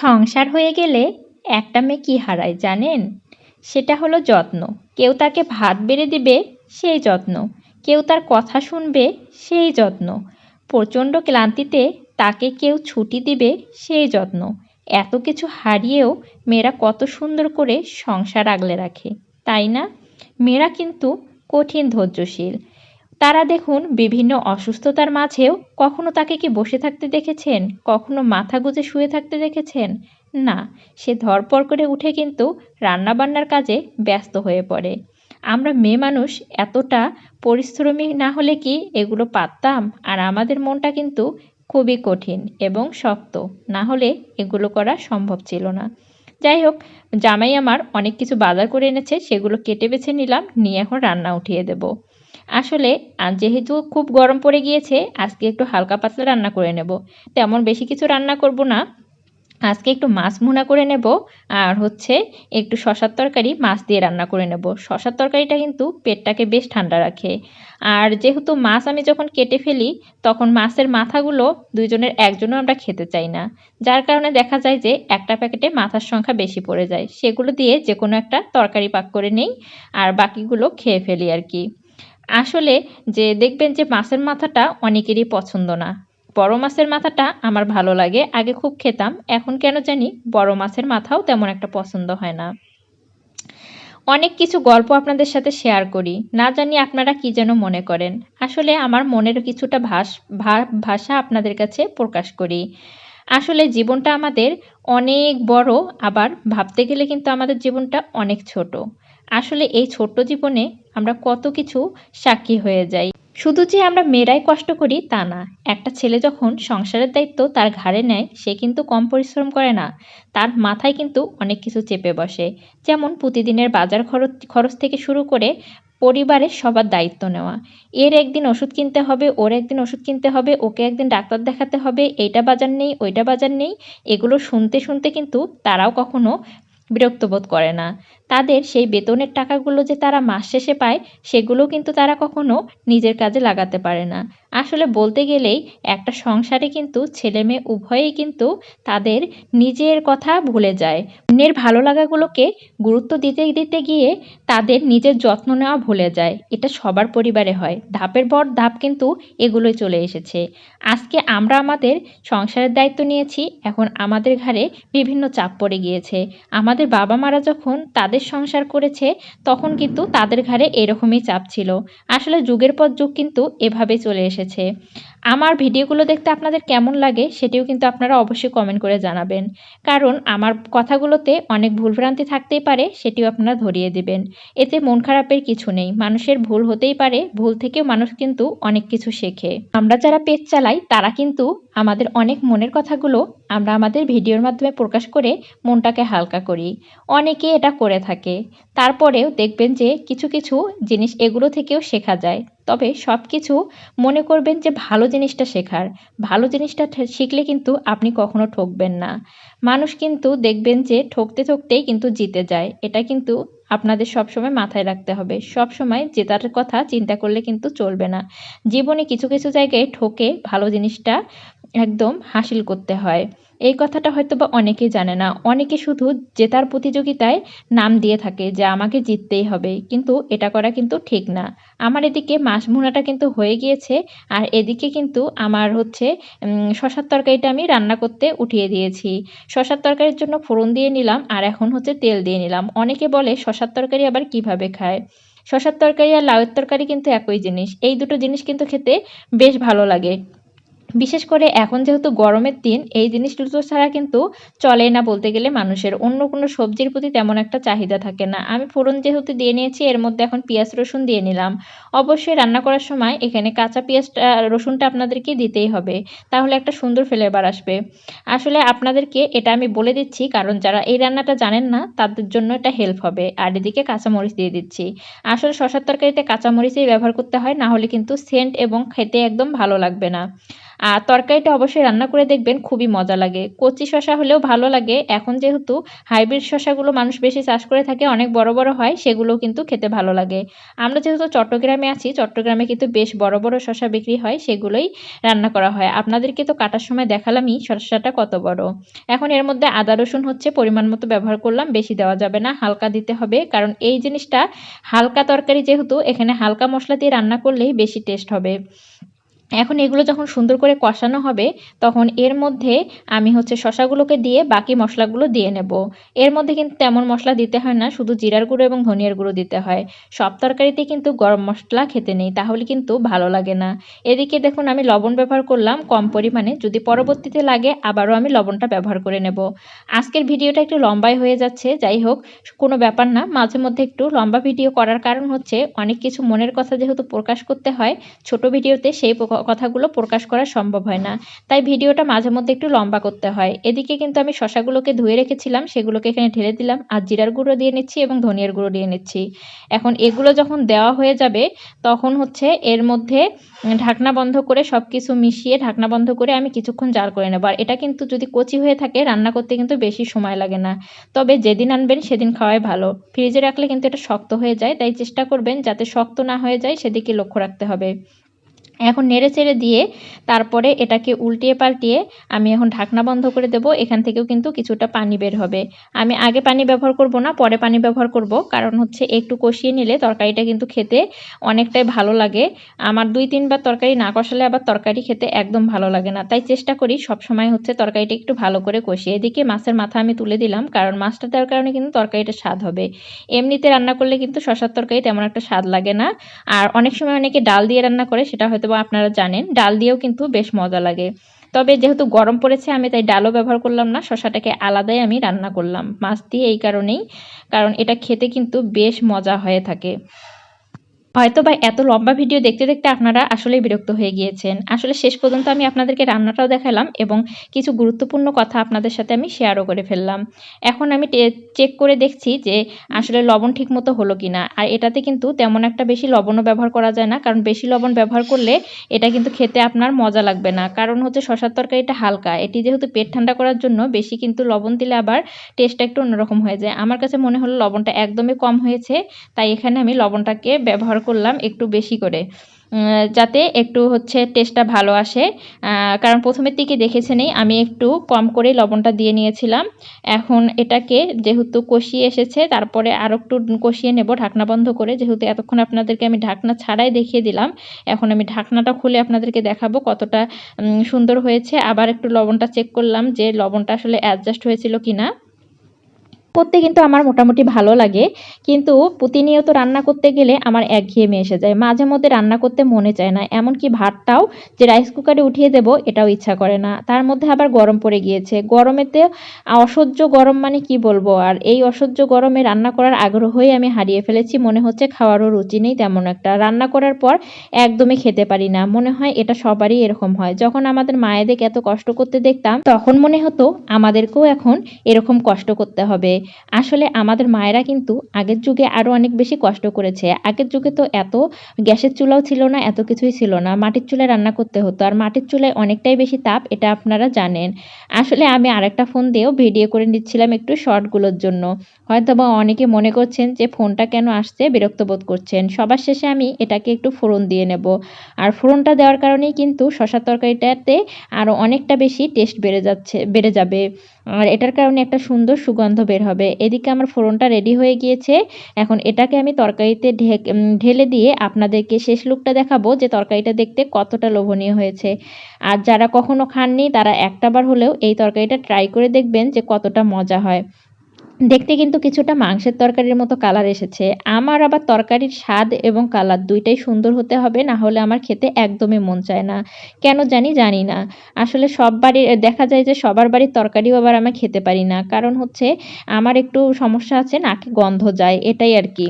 সংসার হয়ে গেলে একটা মেয়ে কী হারায় জানেন? সেটা হলো যত্ন। কেউ তাকে ভাত বেড়ে দিবে, সেই যত্ন। কেউ তার কথা শুনবে, সেই যত্ন। প্রচণ্ড ক্লান্তিতে তাকে কেউ ছুটি দিবে, সেই যত্ন। এত কিছু হারিয়েও মেয়েরা কত সুন্দর করে সংসার আগলে রাখে, তাই না? মেয়েরা কিন্তু কঠিন ধৈর্যশীল। তারা দেখুন বিভিন্ন অসুস্থতার মাঝেও কখনো তাকে কি বসে থাকতে দেখেছেন? কখনো মাথা গুজে শুয়ে থাকতে দেখেছেন? না, সে ধরপড় করে উঠে কিন্তু রান্নাবান্নার কাজে ব্যস্ত হয়ে পড়ে। আমরা মেয়ে মানুষ, এতটা পরিশ্রমী না হলে কি এগুলো পারতাম? আর আমাদের মনটা কিন্তু খুবই কঠিন এবং শক্ত, না হলে এগুলো করা সম্ভব ছিল না। যাই হোক, জামাই আমার অনেক কিছু বাজার করে এনেছে, সেগুলো কেটে বেছে নিলাম, নিয়ে এখন রান্না উঠিয়ে দেব। আসলে যেহেতু খুব গরম পড়ে গিয়েছে, আজকে একটু হালকা পাতলা রান্না করে নেব। তেমন বেশি কিছু রান্না করব না। আজকে একটু মাছ মুনা করে নেব, আর হচ্ছে একটু শশার তরকারি মাছ দিয়ে রান্না করে নেব। শশার তরকারিটা কিন্তু পেটটাকে বেশ ঠান্ডা রাখে। আর যেহেতু মাছ আমি যখন কেটে ফেলি, তখন মাছের মাথাগুলো দুইজনের একজনও আমরা খেতে চাই না। যার কারণে দেখা যায় যে, একটা প্যাকেটে মাথার সংখ্যা বেশি পড়ে যায়। সেগুলো দিয়ে যে কোনো একটা তরকারি পাক করে নেই, আর বাকিগুলো খেয়ে ফেলি আর কি। আসলে যে দেখবেন যে মাছের মাথাটা অনেকেরই পছন্দ না। বড় মাছের মাথাটা আমার ভালো লাগে, আগে খুব খেতাম, এখন কেন জানি বড় মাছের মাথাও তেমন একটা পছন্দ হয় না। অনেক কিছু গল্প আপনাদের সাথে শেয়ার করি, না জানি আপনারা কি যেন মনে করেন। আসলে আমার মনের কিছুটা ভাস ভাষা আপনাদের কাছে প্রকাশ করি। আসলে জীবনটা আমাদের অনেক বড়, আবার ভাবতে গেলে কিন্তু আমাদের জীবনটা অনেক ছোট। আসলে এই ছোট্ট জীবনে আমরা কত কিছু সাক্ষী হয়ে যাই। শুধু যে আমরা মেয়েরাই কষ্ট করি তা না, একটা ছেলে যখন সংসারের দায়িত্ব তার ঘাড়ে নেয়, সে কিন্তু কম পরিশ্রম করে না। তার মাথায় কিন্তু অনেক কিছু চেপে বসে। যেমন প্রতিদিনের বাজার খরচ খরচ থেকে শুরু করে পরিবারের সবার দায়িত্ব নেওয়া। এর একদিন ওষুধ কিনতে হবে, ওর একদিন ওষুধ কিনতে হবে, ওকে একদিন ডাক্তার দেখাতে হবে, এইটা বাজার নেই, ওইটা বাজার নেই। এগুলো শুনতে শুনতে কিন্তু তারাও কখনো বিরক্ত বোধ করে না। তাদের সেই বেতনের টাকাগুলো যে তারা মাস শেষে পায়, সেগুলো কিন্তু তারা কখনো নিজের কাজে লাগাতে পারে না। আসলে বলতে গেলেই একটা সংসারে কিন্তু ছেলে মেয়ে উভয়েই কিন্তু তাদের নিজের কথা ভুলে যায়। অন্যের ভালো লাগাগুলোকে গুরুত্ব দিতে দিতে গিয়ে তাদের নিজের যত্ন নেওয়া ভুলে যায়। এটা সবার পরিবারে হয়। ধাপের পর ধাপ কিন্তু এগুলোই চলে এসেছে। আজকে আমরা আমাদের সংসারের দায়িত্ব নিয়েছি। এখন আমাদের ঘাড়ে বিভিন্ন চাপ পড়ে গিয়েছে। আমাদের বাবা মারা যখন তাদের সংসার করেছে, তখন কিন্তু তাদের ঘাড়ে এরকমই চাপ ছিল। আসলে যুগের পর যুগ কিন্তু এভাবে চলে এসেছে। আমার ভিডিওগুলো দেখতে আপনাদের কেমন লাগে সেটিও কিন্তু আপনারা অবশ্যই কমেন্ট করে জানাবেন। কারণ আমার কথাগুলোতে অনেক ভুলভ্রান্তি থাকতেই পারে, সেটিও আপনারা ধরিয়ে দিবেন। এতে মন খারাপের কিছু নেই। মানুষের ভুল হতেই পারে, ভুল থেকেও মানুষ কিন্তু অনেক কিছু শেখে। আমরা যারা পেজ চালাই, তারা কিন্তু আমাদের অনেক মনের কথাগুলো আমরা আমাদের ভিডিওর মাধ্যমে প্রকাশ করে মনটাকে হালকা করি। অনেকে এটা করে থাকে। তারপরেও দেখবেন যে কিছু কিছু জিনিস এগুলো থেকেও শেখা যায়। তবে সব কিছু মনে করবেন যে ভালো জিনিসটা শেখার। ভালো জিনিসটা শিখলে কিন্তু আপনি কখনো ঠকবেন না। মানুষ কিন্তু দেখবেন যে ঠকতে ঠকতেই কিন্তু জিতে যায়। এটা কিন্তু আপনাদের সবসময় মাথায় রাখতে হবে। সব সময় জেতার কথা চিন্তা করলে কিন্তু চলবে না। জীবনে কিছু কিছু জায়গায় ঠকে ভালো জিনিসটা একদম হাসিল করতে হয়। এই কথাটা হয়তো বা অনেকেই জানে না। অনেকে শুধু জেতার প্রতিযোগিতায় নাম দিয়ে থাকে যে আমাকে জিততেই হবে। কিন্তু এটা করা কিন্তু ঠিক না। আমার এদিকে মাছ ভুনাটা কিন্তু হয়ে গিয়েছে আর এদিকে কিন্তু আমার হচ্ছে শশার তরকারিটা আমি রান্না করতে উঠিয়ে দিয়েছি। শশার তরকারির জন্য ফোড়ন দিয়ে নিলাম আর এখন হচ্ছে তেল দিয়ে নিলাম। অনেকে বলে শশার তরকারি আবার কীভাবে খায়? শশার তরকারি আর লাউয়ের তরকারি কিন্তু একই জিনিস। এই দুটো জিনিস কিন্তু খেতে বেশ ভালো লাগে। বিশেষ করে এখন যেহেতু গরমের দিন, এই জিনিস দুটো ছাড়া কিন্তু চলে না বলতে গেলে মানুষের। অন্য কোনো সবজির প্রতি তেমন একটা চাহিদা থাকে না। আমি ফোড়ন যেহেতু দিয়ে নিয়েছি, এর মধ্যে এখন পেঁয়াজ রসুন দিয়ে নিলাম। অবশ্যই রান্না করার সময় এখানে কাঁচা পেঁয়াজটা, রসুনটা আপনাদেরকে দিতেই হবে। তাহলে একটা সুন্দর ফ্লেভার আসবে। আসলে আপনাদেরকে এটা আমি বলে দিচ্ছি, কারণ যারা এই রান্নাটা জানেন না, তাদের জন্য এটা হেল্প হবে। আর এদিকে কাঁচামরিচ দিয়ে দিচ্ছি। আসলে শশার তরকারিতে কাঁচামরিচই ব্যবহার করতে হয়, না হলে কিন্তু সেন্ট এবং খেতে একদম ভালো লাগবে না। আর তরকারিটা অবশ্যই রান্না করে দেখবেন, খুবই মজা লাগে। কচি শশা হলেও ভালো লাগে। এখন যেহেতু হাইব্রিড শশাগুলো মানুষ বেশি চাষ করে থাকে, অনেক বড় বড় হয়, সেগুলোও কিন্তু খেতে ভালো লাগে। আমরা যেহেতু চট্টগ্রামে আছি, চট্টগ্রামে কিন্তু বেশ বড় বড় শশা বিক্রি হয়, সেগুলোই রান্না করা হয়। আপনাদেরকে তো কাটার সময় দেখালামই শশাটা কত বড়। এখন এর মধ্যে আদা, রসুন হচ্ছে পরিমাণ মতো ব্যবহার করলাম, বেশি দেওয়া যাবে না, হালকা দিতে হবে। কারণ এই জিনিসটা হালকা তরকারি যেহেতু, এখানে হালকা মশলা দিয়ে রান্না করলেই বেশি টেস্ট হবে। এখন এগুলো যখন সুন্দর করে কষানো হবে, তখন এর মধ্যে আমি হচ্ছে শশাগুলোকে দিয়ে বাকি মশলাগুলো দিয়ে নেব। এর মধ্যে কিন্তু তেমন মশলা দিতে হয় না, শুধু জিরার গুঁড়ো এবং ধনিয়ার গুঁড়ো দিতে হয়। সব তরকারিতে কিন্তু গরম মশলা খেতে নেই, তাহলে কিন্তু ভালো লাগে না। এদিকে দেখুন, আমি লবণ ব্যবহার করলাম কম পরিমাণে, যদি পরবর্তীতে লাগে আবারও আমি লবণটা ব্যবহার করে নেব। আজকের ভিডিওটা একটু লম্বাই হয়ে যাচ্ছে, যাই হোক, কোনো ব্যাপার না। মাঝে মধ্যে একটু লম্বা ভিডিও করার কারণ হচ্ছে, অনেক কিছু মনের কথা যেহেতু প্রকাশ করতে হয়, ছোট ভিডিওতে সেই কথাগুলো প্রকাশ করা সম্ভব হয় না। তাই ভিডিওটা মাঝে মধ্যে একটু লম্বা করতে হয়। এদিকে কিন্তু আমি শশাগুলোকে ধুয়ে রেখেছিলাম, সেগুলোকে এখানে ঢেলে দিলাম, আর জিরার গুঁড়ো দিয়ে নিচ্ছি এবং ধনিয়ার গুঁড়ো দিয়ে নিচ্ছি। এখন এগুলো যখন দেওয়া হয়ে যাবে, তখন হচ্ছে এর মধ্যে ঢাকনা বন্ধ করে সব কিছু মিশিয়ে ঢাকনা বন্ধ করে আমি কিছুক্ষণ জাল করে নেব। আর এটা কিন্তু যদি কচি হয়ে থাকে, রান্না করতে কিন্তু বেশি সময় লাগে না। তবে যেদিন আনবেন, সেদিন খাওয়াই ভালো। ফ্রিজে রাখলে কিন্তু এটা শক্ত হয়ে যায়, তাই চেষ্টা করবেন যাতে শক্ত না হয়ে যায়, সেদিকে লক্ষ্য রাখতে হবে। এখন নেড়ে চেড়ে দিয়ে তারপরে এটাকে উল্টিয়ে পাল্টিয়ে আমি এখন ঢাকনা বন্ধ করে দেব। এখান থেকেও কিন্তু কিছুটা পানি বের হবে। আমি আগে পানি ব্যবহার করব না, পরে পানি ব্যবহার করব। কারণ হচ্ছে একটু কষিয়ে নিলে তরকারিটা কিন্তু খেতে অনেকটাই ভালো লাগে। আমার দুই তিনবার তরকারি না কষালে আবার তরকারি খেতে একদম ভালো লাগে না। তাই চেষ্টা করি সব সময় হচ্ছে তরকারিটা একটু ভালো করে কষিয়ে। এদিকে মাছের মাথা আমি তুলে দিলাম কারণ মাছটা দেওয়ার কারণে কিন্তু তরকারিটা স্বাদ হবে। এমনিতে রান্না করলে কিন্তু শশার তরকারি তেমন একটা স্বাদ লাগে না। আর অনেক সময় অনেকে ডাল দিয়ে রান্না করে, সেটা হয়তো আপনারা জানেন, ডাল দিয়েও কিন্তু বেশ মজা লাগে। তবে যেহেতু গরম পড়েছে, আমি তাই ডালও ব্যবহার করলাম না শশাটাকে আলাদাই আমি রান্না করলাম। মাছ দিয়ে এই কারণেই, কারণ এটা খেতে কিন্তু বেশ মজা হয়ে থাকে। হয়তো বা এত লম্বা ভিডিও দেখতে দেখতে আপনারা আসলে বিরক্ত হয়ে গিয়েছেন। আসলে শেষ পর্যন্ত আমি আপনাদেরকে রান্নাটাও দেখালাম এবং কিছু গুরুত্বপূর্ণ কথা আপনাদের সাথে আমি শেয়ারও করে ফেললাম। এখন আমি চেক করে দেখছি যে আসলে লবণ ঠিক মতো হলো কি না আর এটাতে কিন্তু তেমন একটা বেশি লবণও ব্যবহার করা যায় না, কারণ বেশি লবণ ব্যবহার করলে এটা কিন্তু খেতে আপনার মজা লাগবে না। কারণ হচ্ছে শশার তরকারিটা হালকা, এটি যেহেতু পেট ঠান্ডা করার জন্য বেশি কিন্তু লবণ দিলে আবার টেস্টটা একটু অন্যরকম হয়ে যায়। আমার কাছে মনে হলো লবণটা একদমই কম হয়েছে, তাই এখানে আমি লবণটাকে ব্যবহার করলাম একটু বেশি করে। যাতে একটু হচ্ছে টেস্টটা ভালো আসে। কারণ প্রথমের দিকে দেখেছেনই আমি একটু কম করে লবণটা দিয়ে নিয়েছিলাম। এখন এটাকে যেহেতু কষিয়ে এসেছে, তারপরে আরও একটু কষিয়ে নেব, ঢাকনা বন্ধ করে। যেহেতু এতক্ষণ আপনাদেরকে আমি ঢাকনা ছাড়াই দেখিয়ে দিলাম, এখন আমি ঢাকনাটা খুলে আপনাদেরকে দেখাবো কতটা সুন্দর হয়েছে। আবার একটু লবণটা চেক করলাম যে লবণটা আসলে অ্যাডজাস্ট হয়েছিল কি না করতে কিন্তু আমার মোটামুটি ভালো লাগে। কিন্তু প্রতিনিয়ত রান্না করতে গেলে আমার একঘেয়েমে এসে যায়। মাঝে মধ্যে রান্না করতে মনে চায় না। এমনকি ভাতটাও যে রাইস কুকারে উঠিয়ে দেব, এটাও ইচ্ছা করে না। তার মধ্যে আবার গরম পড়ে গিয়েছে। গরমেতে অসহ্য গরম মানে কি বলব? আর এই অসহ্য গরমে রান্না করার আগ্রহই আমি হারিয়ে ফেলেছি। মনে হচ্ছে খাওয়ারও রুচি নেই তেমন একটা। রান্না করার পর একদমই খেতে পারি না। মনে হয় এটা সবারই এরকম হয়। যখন আমাদের মায়েদেরকে এত কষ্ট করতে দেখতাম, তখন মনে হতো আমাদেরকেও এখন এরকম কষ্ট করতে হবে। আসলে আমাদের মায়েরা কিন্তু আগের যুগে আরও অনেক বেশি কষ্ট করেছে। আগের যুগে তো এত গ্যাসের চুলাও ছিল না, এত কিছুই ছিল না। মাটির চুলায় রান্না করতে হতো। আর মাটির চুলায় অনেকটাই বেশি তাপ, এটা আপনারা জানেন। আসলে আমি আরেকটা ফোন দিয়েও ভিডিও করে নিচ্ছিলাম একটু শর্টগুলোর জন্য। হয়তো বা অনেকে মনে করছেন যে, ফোনটা কেন আসছে? বিরক্ত বোধ করছেন। সবার শেষে আমি এটাকে একটু ফোড়ন দিয়ে নেব। আর ফোড়নটা দেওয়ার কারণেই কিন্তু শশা তরকারিটাতে আরও অনেকটা বেশি টেস্ট বেড়ে যাচ্ছে, বেড়ে যাবে। আর এটার কারণে একটা সুন্দর সুগন্ধ বের হবে। এদিকে আমার ফোড়নটা রেডি হয়ে গিয়েছে। এখন এটাকে আমি তরকারিতে ঢেলে দিয়ে আপনাদেরকে শেষ লুকটা দেখাবো যে তরকারিটা দেখতে কতটা লোভনীয় হয়েছে। আর যারা কখনো খাননি, তারা একটাবার হলেও এই তরকারিটা ট্রাই করে দেখবেন যে কতটা মজা হয়। দেখতে কিন্তু কিছুটা মাংসের তরকারির মতো কালার এসেছে। আমার আবার তরকারির স্বাদ এবং কালার দুইটাই সুন্দর হতে হবে, না হলে আমার খেতে একদমই মন চায় না। কেন জানি জানি না। আসলে সব বাড়ির, দেখা যায় যে সবার বাড়ির তরকারিও আবার আমি খেতে পারি না। কারণ হচ্ছে, আমার একটু সমস্যা আছে, নাকে গন্ধ যায়, এটাই আর কি।